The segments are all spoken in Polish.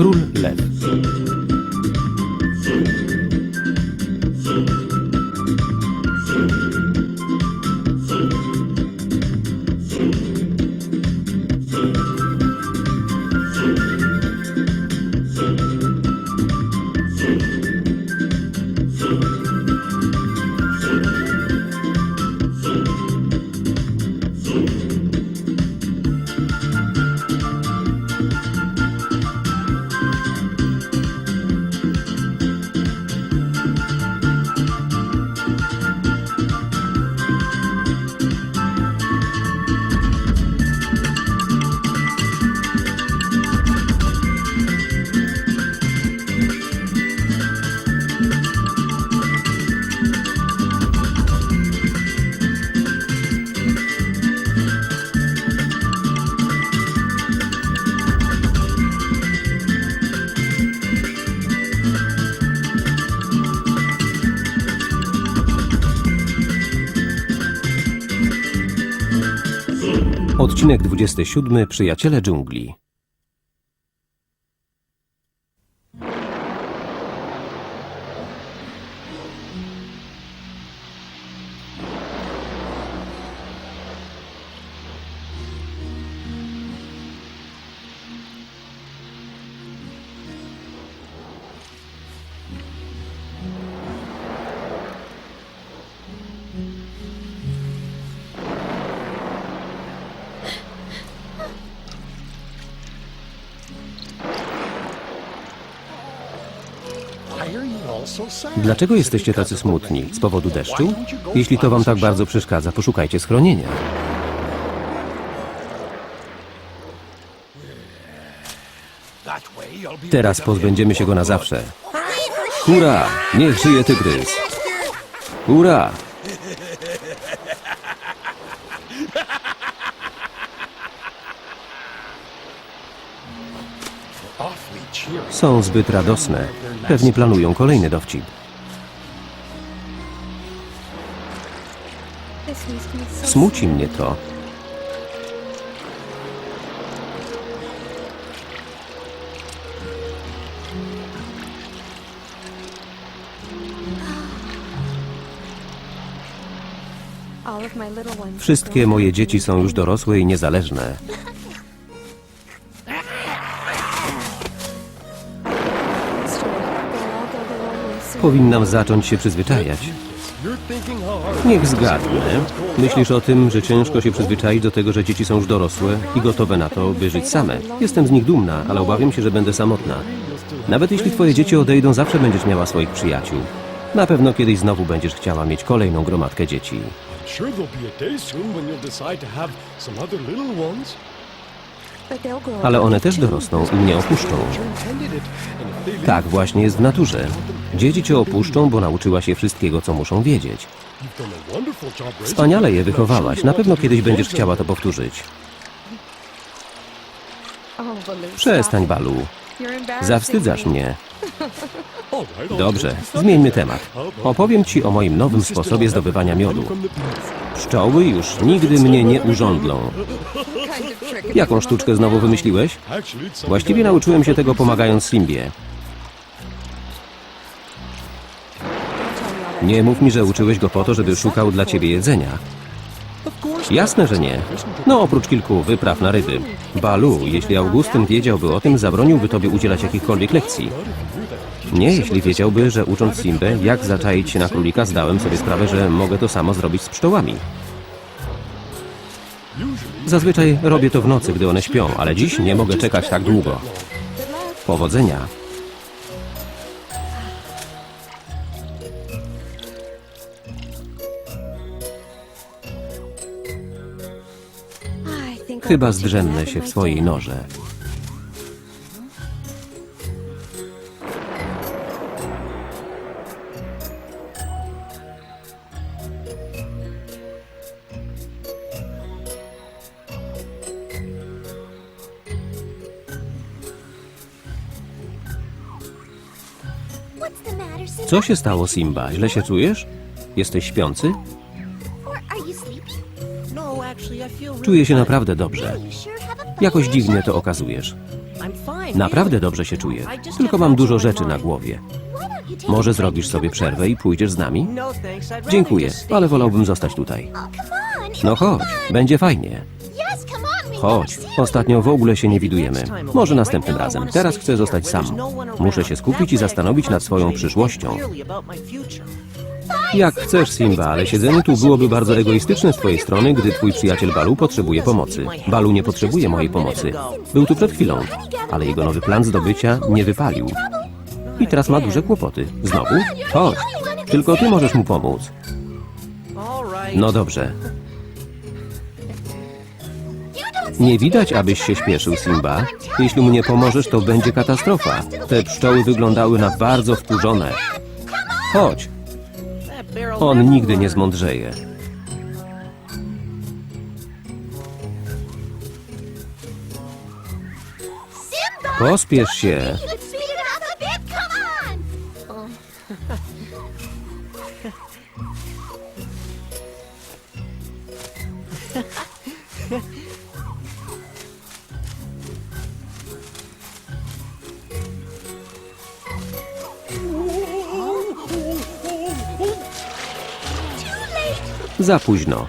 Król lew. Odcinek 27. Przyjaciele dżungli. Dlaczego jesteście tacy smutni? Z powodu deszczu? Jeśli to wam tak bardzo przeszkadza, poszukajcie schronienia. Teraz pozbędziemy się go na zawsze. Hurra! Niech żyje tygrys! Hurra! Są zbyt radosne. Pewnie planują kolejny dowcip. Smuci mnie to. Wszystkie moje dzieci są już dorosłe i niezależne. Powinnam zacząć się przyzwyczajać. Niech zgadnę. Myślisz o tym, że ciężko się przyzwyczaić do tego, że dzieci są już dorosłe i gotowe na to, by żyć same. Jestem z nich dumna, ale obawiam się, że będę samotna. Nawet jeśli twoje dzieci odejdą, zawsze będziesz miała swoich przyjaciół. Na pewno kiedyś znowu będziesz chciała mieć kolejną gromadkę dzieci. Ale one też dorosną i mnie opuszczą. Tak właśnie jest w naturze. Dzieci cię opuszczą, bo nauczyła się wszystkiego, co muszą wiedzieć. Wspaniale je wychowałaś. Na pewno kiedyś będziesz chciała to powtórzyć. Przestań, Balu. Zawstydzasz mnie. Dobrze, zmieńmy temat. Opowiem ci o moim nowym sposobie zdobywania miodu. Pszczoły już nigdy mnie nie urządlą. Jaką sztuczkę znowu wymyśliłeś? Właściwie nauczyłem się tego pomagając Simbie. Nie mów mi, że uczyłeś go po to, żeby szukał dla ciebie jedzenia. Jasne, że nie. No, oprócz kilku wypraw na ryby. Balu, jeśli Augustyn wiedziałby o tym, zabroniłby tobie udzielać jakichkolwiek lekcji. Nie, jeśli wiedziałby, że ucząc Simbę, jak zaczaić się na królika, zdałem sobie sprawę, że mogę to samo zrobić z pszczołami. Zazwyczaj robię to w nocy, gdy one śpią, ale dziś nie mogę czekać tak długo. Powodzenia. Chyba zdrzemnę się w swojej norze. Co się stało, Simba? Źle się czujesz? Jesteś śpiący? Czuję się naprawdę dobrze. Jakoś dziwnie to okazujesz. Naprawdę dobrze się czuję. Tylko mam dużo rzeczy na głowie. Może zrobisz sobie przerwę i pójdziesz z nami? Dziękuję, ale wolałbym zostać tutaj. No chodź, będzie fajnie. Chodź, ostatnio w ogóle się nie widujemy. Może następnym razem. Teraz chcę zostać sam. Muszę się skupić i zastanowić nad swoją przyszłością. Jak chcesz, Simba, ale siedzenie tu byłoby bardzo egoistyczne z twojej strony, gdy twój przyjaciel Balu potrzebuje pomocy. Balu nie potrzebuje mojej pomocy. Był tu przed chwilą, ale jego nowy plan zdobycia nie wypalił. I teraz ma duże kłopoty. Znowu? Chodź, tylko ty możesz mu pomóc. No dobrze. Nie widać, abyś się śpieszył, Simba. Jeśli mu nie pomożesz, to będzie katastrofa. Te pszczoły wyglądały na bardzo wkurzone. Chodź, on nigdy nie zmądrzeje. Pospiesz się. Za późno.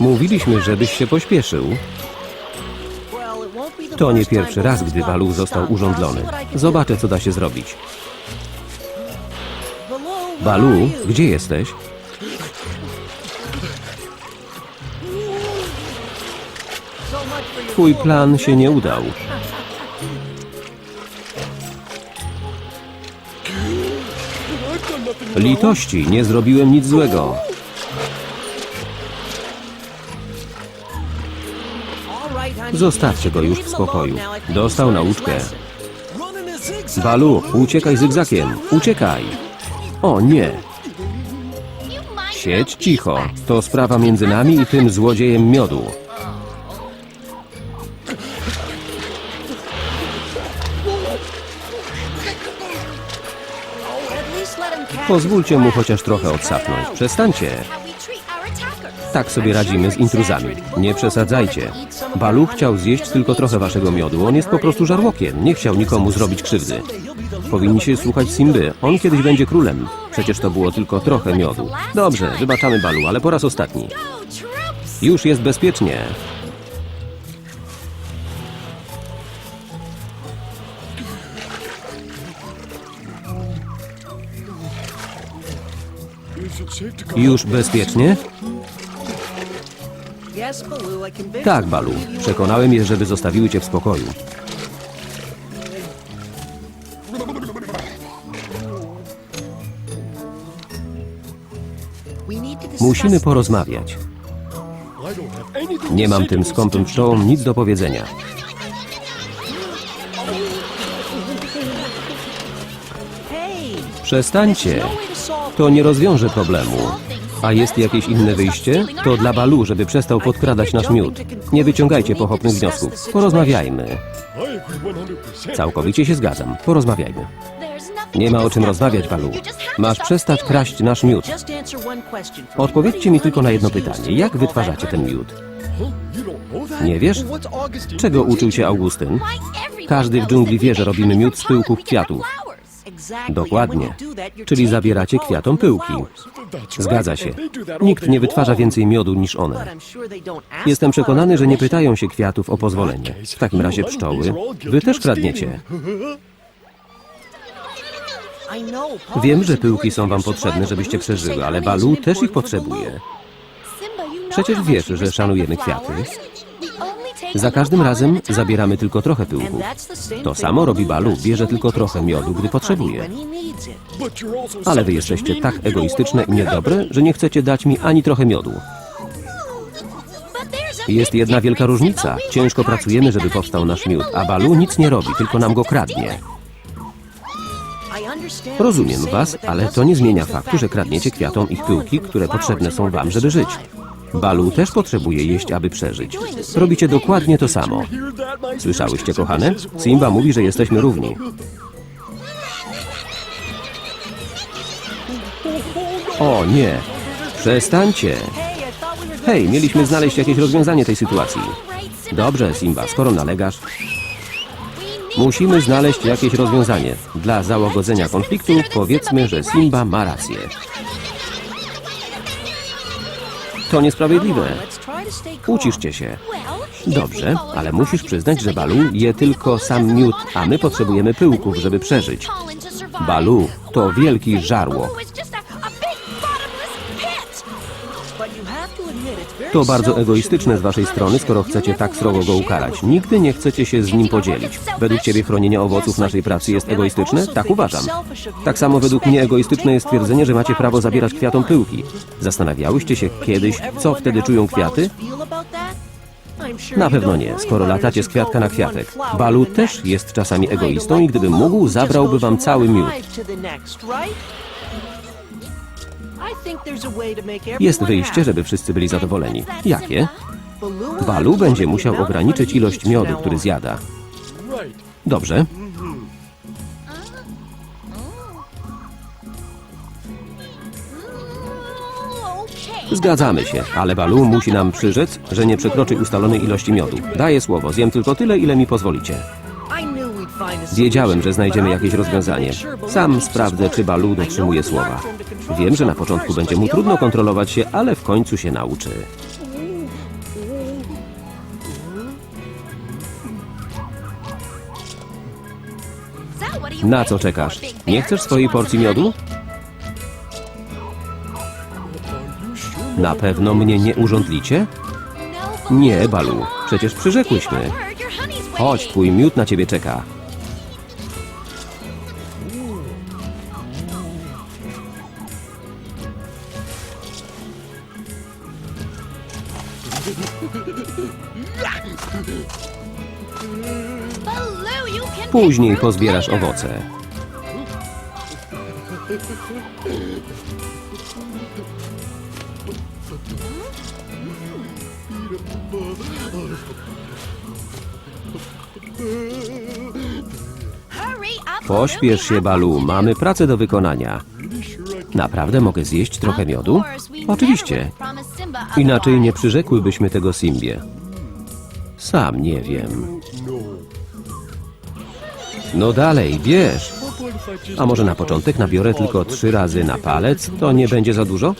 Mówiliśmy, żebyś się pośpieszył. To nie pierwszy raz, gdy Balu został urządlony. Zobaczę, co da się zrobić. Balu, gdzie jesteś? Twój plan się nie udał. Litości, nie zrobiłem nic złego. Zostawcie go już w spokoju. Dostał nauczkę. Balu, uciekaj zygzakiem. Uciekaj. O nie. Siedź cicho. To sprawa między nami i tym złodziejem miodu. Pozwólcie mu chociaż trochę odsapnąć. Przestańcie. Tak sobie radzimy z intruzami. Nie przesadzajcie. Balu chciał zjeść tylko trochę waszego miodu. On jest po prostu żarłokiem. Nie chciał nikomu zrobić krzywdy. Powinniście słuchać Simby. On kiedyś będzie królem. Przecież to było tylko trochę miodu. Dobrze, wybaczamy Balu, ale po raz ostatni. Już jest bezpiecznie. Już bezpiecznie? Tak, Balu. Przekonałem je, żeby zostawiły cię w spokoju. Musimy porozmawiać. Nie mam tym skąpym pszczołom nic do powiedzenia. Przestańcie. To nie rozwiąże problemu. A jest jakieś inne wyjście? To dla Balu, żeby przestał podkradać nasz miód. Nie wyciągajcie pochopnych wniosków. Porozmawiajmy. I agree 100%. Całkowicie się zgadzam. Porozmawiajmy. Nie ma o czym rozmawiać, Balu. Masz przestać kraść nasz miód. Odpowiedzcie mi tylko na jedno pytanie. Jak wytwarzacie ten miód? Nie wiesz? Czego uczył się Augustyn? Każdy w dżungli wie, że robimy miód z pyłków kwiatów. Dokładnie. Czyli zabieracie kwiatom pyłki. Zgadza się. Nikt nie wytwarza więcej miodu niż one. Jestem przekonany, że nie pytają się kwiatów o pozwolenie. W takim razie pszczoły, wy też kradniecie. Wiem, że pyłki są wam potrzebne, żebyście przeżyły, ale Balu też ich potrzebuje. Przecież wiesz, że szanujemy kwiaty. Za każdym razem zabieramy tylko trochę pyłków. To samo robi Balu, bierze tylko trochę miodu, gdy potrzebuje. Ale wy jesteście tak egoistyczne i niedobre, że nie chcecie dać mi ani trochę miodu. Jest jedna wielka różnica. Ciężko pracujemy, żeby powstał nasz miód, a Balu nic nie robi, tylko nam go kradnie. Rozumiem was, ale to nie zmienia faktu, że kradniecie kwiatom ich pyłki, które potrzebne są wam, żeby żyć. Balu też potrzebuje jeść, aby przeżyć. Robicie dokładnie to samo. Słyszałyście, kochane? Simba mówi, że jesteśmy równi. O nie! Przestańcie! Hej, mieliśmy znaleźć jakieś rozwiązanie tej sytuacji. Dobrze, Simba, skoro nalegasz, musimy znaleźć jakieś rozwiązanie. Dla załagodzenia konfliktu powiedzmy, że Simba ma rację. To niesprawiedliwe. Uciszcie się. Dobrze, ale musisz przyznać, że Balu je tylko sam miód, a my potrzebujemy pyłków, żeby przeżyć. Balu to wielki żarłok. To bardzo egoistyczne z waszej strony, skoro chcecie tak srogo go ukarać. Nigdy nie chcecie się z nim podzielić. Według ciebie chronienie owoców naszej pracy jest egoistyczne? Tak uważam. Tak samo według mnie egoistyczne jest twierdzenie, że macie prawo zabierać kwiatom pyłki. Zastanawiałyście się kiedyś, co wtedy czują kwiaty? Na pewno nie, skoro latacie z kwiatka na kwiatek. Balu też jest czasami egoistą i gdyby mógł, zabrałby wam cały miód. Jest wyjście, żeby wszyscy byli zadowoleni. Jakie? Balu będzie musiał ograniczyć ilość miodu, który zjada. Dobrze. Zgadzamy się, ale Balu musi nam przyrzec, że nie przekroczy ustalonej ilości miodu. Daję słowo, zjem tylko tyle, ile mi pozwolicie. Wiedziałem, że znajdziemy jakieś rozwiązanie. Sam sprawdzę, czy Balu dotrzymuje słowa. Wiem, że na początku będzie mu trudno kontrolować się, ale w końcu się nauczy. Na co czekasz? Nie chcesz swojej porcji miodu? Na pewno mnie nie urządlicie? Nie, Balu. Przecież przyrzekłyśmy. Chodź, twój miód na ciebie czeka. Później pozbierasz owoce. Pośpiesz się, Balu. Mamy pracę do wykonania. Naprawdę mogę zjeść trochę miodu? Oczywiście. Inaczej nie przyrzekłybyśmy tego Simbie. Sam nie wiem. No dalej, bierz. A może na początek nabiorę tylko trzy razy na palec? To nie będzie za dużo?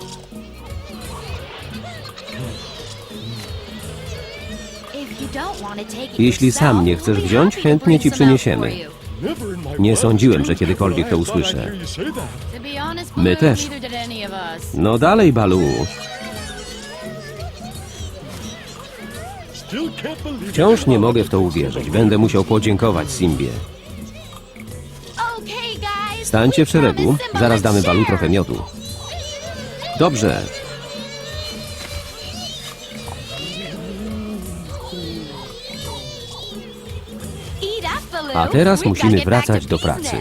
Jeśli sam nie chcesz wziąć, chętnie ci przyniesiemy. Nie sądziłem, że kiedykolwiek to usłyszę. My też. No dalej, Balu. Wciąż nie mogę w to uwierzyć. Będę musiał podziękować Simbie. Stańcie w szeregu. Zaraz damy Balu trochę miodu. Dobrze. A teraz musimy wracać do pracy.